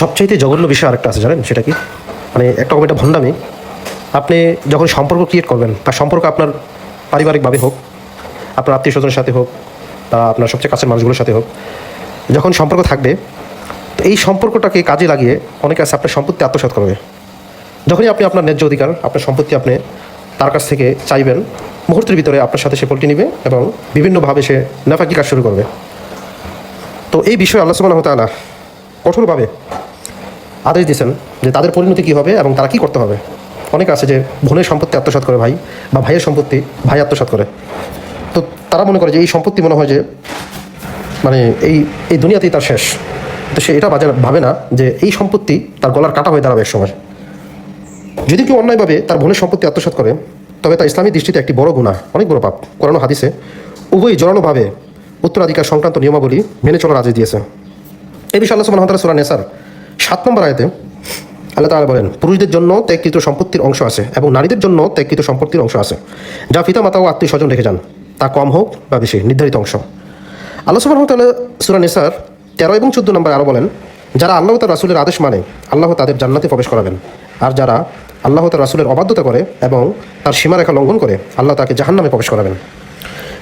সবচাইতে জঘন্য বিষয় আরেকটা আছে, জানেন? সেটা কি? মানে একটা এটা ভণ্ডামি। আপনি যখন সম্পর্ক ক্রিয়েট করবেন বা সম্পর্ক আপনার পারিবারিকভাবে হোক, আপনার আত্মীয় স্বজনের সাথে হোক, বা আপনার সবচেয়ে কাছের মানুষগুলোর সাথে হোক, যখন সম্পর্ক থাকবে, তো এই সম্পর্কটাকে কাজে লাগিয়ে অনেকে আছে আপনার সম্পত্তি আত্মসাৎ করবে। যখনই আপনি আপনার ন্যায্য অধিকার, আপনার সম্পত্তি আপনি তার কাছ থেকে চাইবেন, মুহূর্তের ভিতরে আপনার সাথে সে পল্টি নেবে এবং বিভিন্নভাবে সে নাফাকি কাজ শুরু করবে। তো এই বিষয়ে আল্লাহ সুবাহ তালা কঠোরভাবে আদেশ দিয়েছেন যে তাদের পরিণতি কী হবে এবং তারা কী করতে হবে। অনেক আছে যে বোনের সম্পত্তি আত্মসাৎ করে ভাই বা ভাইয়ের সম্পত্তি ভাই আত্মসাৎ করে। তো তারা মনে করে যে এই সম্পত্তি মনে হয় যে মানে এই এই দুনিয়াতেই তার শেষ। তো সে এটা বাজে ভাবে না যে এই সম্পত্তি তার গলার কাটা হয়ে দাঁড়াবে এক সময়। যদি কেউ অন্যায়ভাবে তার বোনের সম্পত্তি আত্মসাৎ করে, তবে তা ইসলামী দৃষ্টিতে একটি বড় গুণা অনেক বড় পাপ। কোরআন ও হাদিসে উভয়ই জড়ানোভাবে উত্তরাধিকার সংক্রান্ত নিয়মাবলী মেনে চলার আদেশ দিয়েছে। এই বিষয়ে আল্লাহ সুবহানাহু ওয়া তাআলা সূরা নেসার সাত নম্বর আয়তে আল্লাহ তাআলা বলেন, পুরুষদের জন্য ত্যাগকৃত সম্পত্তির অংশ আছে এবং নারীদের জন্য ত্যাগকৃত সম্পত্তির অংশ আছে, যা পিতা মাতা ও আত্মীয় স্বজন রেখে যান। তা কম হোক বা বেশি, নির্ধারিত অংশ। আল্লাহ সুবহানাহু ওয়া তাআলা সূরা তেরো এবং চোদ্দ নম্বরে আরও বলেন, যারা আল্লাহ তার রাসূলের আদেশ মানে আল্লাহ তাদের জান্নাতে প্রবেশ করাবেন। আর যারা আল্লাহ তার রাসূলের অবাধ্যতা করে এবং তার সীমারেখা লঙ্ঘন করে, আল্লাহ তাকে জাহান্নামে প্রবেশ করাবেন।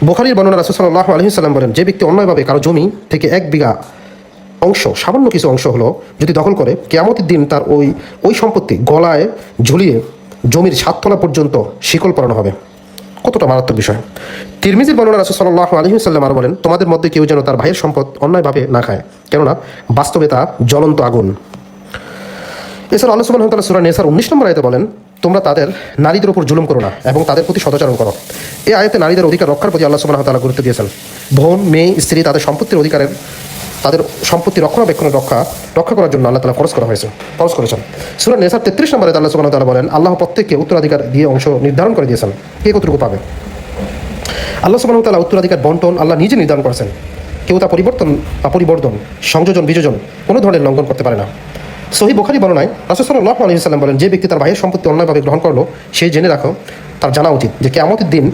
বোখারির বর্ণনা রাসূল সাল্লাল্লাহু আলাইহি সাল্লাম বলেন, যে ব্যক্তি অন্যায়ভাবে কারও জমি থেকে এক বিঘা অংশ, সামান্য কিছু অংশ হলো যদি দখল করে, কেয়ামতের দিন তার ওই ওই সম্পত্তি গলায় ঝুলিয়ে জমির সাততলা পর্যন্ত শিকল পরানো হবে। কতটা মারাত্মক বিষয়। তিরমিজির বর্ণনা রাসূল সাল্লাল্লাহু আলাইহি সাল্লাম আরও বলেন, তোমাদের মধ্যে কেউ যেন তার ভাইয়ের সম্পদ অন্যায়ভাবে না খায়, কেননা বাস্তবে তা জ্বলন্ত আগুন। এছাড়া আল্লাহ তাআলা সূরা নেসার 19 নম্বর আয়াতে বলেন, তোমরা তাদের নারীদের উপর জুলুম করো না এবং তাদের প্রতি সদাচরণ করো। এই আয়াতে নারীদের অধিকার রক্ষার প্রতি আল্লাহ সুবহানাহু ওয়া তাআলা গুরুত্ব দিয়েছেন। বোন, মেয়ে, স্ত্রী তাদের সম্পত্তির অধিকারের তাদের সম্পত্তি রক্ষণাবেক্ষণের রক্ষা রক্ষা করার জন্য আল্লাহ তালা ফরজ করা হয়েছে। খরচ করেছেন। সুরা নেসার তেত্রিশ নম্বরে আল্লাহ সুবহানাহু ওয়া তাআলা বলেন, আল্লাহ প্রত্যেককে উত্তরাধিকার দিয়ে অংশ নির্ধারণ করে দিয়েছেন। কে কতটুকু পাবে? আল্লাহ সুবহানাহু ওয়া তাআলা উত্তরাধিকার বন্টন আল্লাহ নিজে নির্ধারণ করেছেন। কেউ তা পরিবর্তন বা পরিবর্তন, সংযোজন, বিযোজন কোনো ধরনের লঙ্ঘন করতে পারে না। সহি বোখারি বর্ণনায় রাসূল সাল্লাল্লাহু আলাইহি সাল্লাম বলেন, যে ব্যক্তি তার ভাইয়ের সম্পত্তি অন্যায়ভাবে গ্রহণ করল, সে জেনে রাখো, তার জানা উচিত যে কেয়ামতের দিন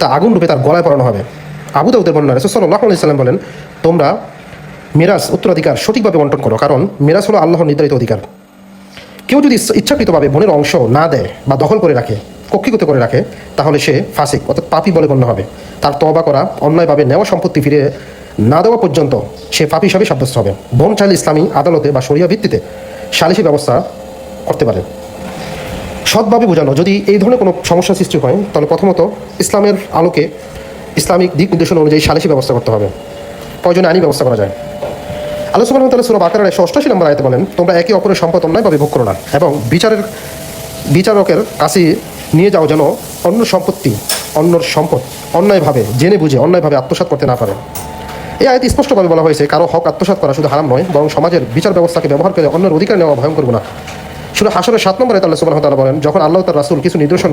তা আগুন রূপে তার গলায় পড়ানো হবে। আবু দাউদের বর্ণনা রাসূল সাল্লাল্লাহু আলাইহি সাল্লাম বলেন, তোমরা মিরাজ উত্তরাধিকার সঠিকভাবে বন্টন করো, কারণ মিরাজ হলো আল্লাহর নির্ধারিত অধিকার। কেউ যদি ইচ্ছাকৃতভাবে বোনের অংশ না দেয় বা দখল করে রাখে, কক্ষিগত করে রাখে, তাহলে সে ফাসিক, অর্থাৎ পাপি বলে গণ্য হবে। তার তবা করা, অন্যায়ভাবে নেওয়া সম্পত্তি ফিরে না দেওয়া পর্যন্ত সে পাপি হিসাবে সাব্যস্ত হবে। বোন চাইলে ইসলামী আদালতে বা সরিয়া ভিত্তিতে সালিসি ব্যবস্থা করতে পারে। সৎভাবে বোঝানো, যদি এই ধরনের কোনো সমস্যা সৃষ্টি হয়, তাহলে প্রথমত ইসলামের আলোকে ইসলামিক দিক নির্দেশনা অনুযায়ী সালিসি ব্যবস্থা করতে হবে। প্রয়োজনে আইনি ব্যবস্থা করা যায়। আল্লাহ সুবহানাহু ওয়া তাআলা সূরা বাকারার 188 নম্বর আয়াতে বলেন, তোমরা একে অপরের সম্পদ অন্যায়ভাবে ভোগ করো না এবং বিচারের, বিচারকের কাছে নিয়ে যাও যেন অন্য সম্পত্তি, অন্যর সম্পদ অন্যায়ভাবে জেনে বুঝে, অন্যায়ভাবে আত্মসাৎ করতে না পারে। এই আয়াতে স্পষ্টভাবে বলা হয়েছে, কারও হক আত্মসাৎ করা শুধু হারাম নয়, বরং সমাজের বিচার ব্যবস্থাকে ব্যবহার করে অন্যের অধিকার নেওয়া ভয়ঙ্কর না শুধু হাসরের সাত নম্বরে সুবহানাহু ওয়া তাআলা বলেন, যখন আল্লাহ তার রাসূল কিছু নির্দেশন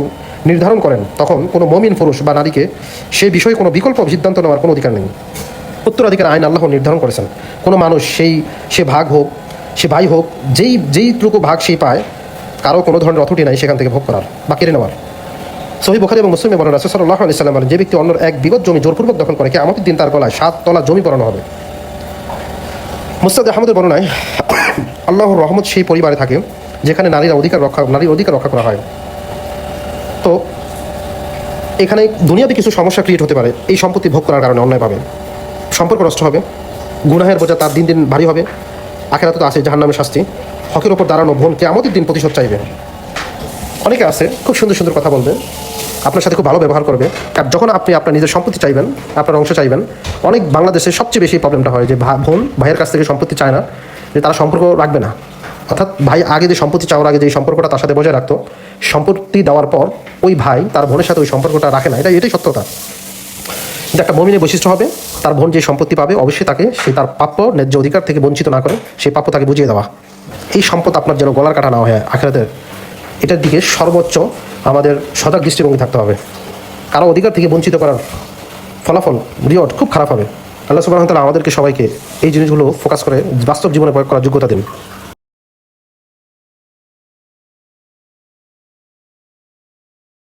নির্ধারণ করেন, তখন কোনো মমিন পুরুষ বা নারীকে সেই বিষয়ে কোনো বিকল্প সিদ্ধান্ত নেওয়ার কোনো অধিকার নেই। উত্তরাধিকার আইন আল্লাহ নির্ধারণ করেছেন। কোনো মানুষ সেই, সে ভাগ হোক, সে ভাই হোক, যেই, যেইটুকু ভাগ সেই পায়, কারও কোনো ধরনের অথরিটি নাই সেখান থেকে ভোগ করার বা কেড়ে নেওয়ার। সহি বুখারী এবং মুসলিমে বলেন রাসূল সাল্লাল্লাহু আলাইহি সাল্লাম বলেন যে ব্যক্তি অন্যর এক বিগত জমি জোরপূর্বক দখল করে, কিয়ামতের দিন তার গলায় সাত তলা জমি পড়ানো হবে। মুস্তাদ আহমদের বর্ণনায় আল্লাহর রহমত সেই পরিবারে থাকে, যেখানে নারীরা অধিকার রক্ষা, নারীর অধিকার রক্ষা করা হয়। তো, এখানে দুনিয়াতে কিছু সমস্যা ক্রিয়েট হতে পারে, এই সম্পত্তি ভোগ করার কারণে অন্যায় অন্যায়ভাবে সম্পর্ক নষ্ট হবে, গুনাহের বোঝা তার দিন দিন ভারী হবে, আখেরাতে তো আছে জাহান্নামের শাস্তি। হকের ওপর দাঁড়ানো বোন কেয়ামতের দিন প্রতিশোধ চাইবে। অনেকে আছে, খুব সুন্দর সুন্দর কথা বলবে, আপনার সাথে খুব ভালো ব্যবহার করবে আর যখন আপনি আপনার নিজের সম্পত্তি চাইবেন, আপনার অংশ চাইবেন, অনেক বাংলাদেশে সবচেয়ে বেশি প্রবলেমটা হয় যে বোন ভাইয়ের কাছ থেকে সম্পত্তি চায় না, যে তারা সম্পর্ক রাখবে না। অর্থাৎ ভাই আগে যে সম্পত্তি চাওয়ার আগে যে সম্পর্কটা তার সাথে বজায় রাখতো, সম্পত্তি দেওয়ার পর ওই ভাই তার বোনের সাথে ওই সম্পর্কটা রাখে না এটা এটাই সত্যতা। কিন্তু একটা মমিনের বৈশিষ্ট্য হবে, তার বোন যে সম্পত্তি পাবে, অবশ্যই তাকে, সে তার প্রাপ্য, ন্যায্য অধিকার থেকে বঞ্চিত না করে, সেই প্রাপ্য তাকে বুঝিয়ে দেওয়া। এই সম্পদ আপনার যেন গলার কাটা না হয় আখেরাতের, এটার দিকে সর্বোচ্চ আমাদের সজাগ দৃষ্টিভঙ্গি থাকতে হবে। কারও অধিকার থেকে বঞ্চিত করার ফলাফল, রিওয়ার্ড খুব খারাপ হবে। আল্লাহ সুবাহ আমাদেরকে সবাইকে এই জিনিসগুলো ফোকাস করে বাস্তব জীবনে প্রয়োগ করার যোগ্যতা দিন।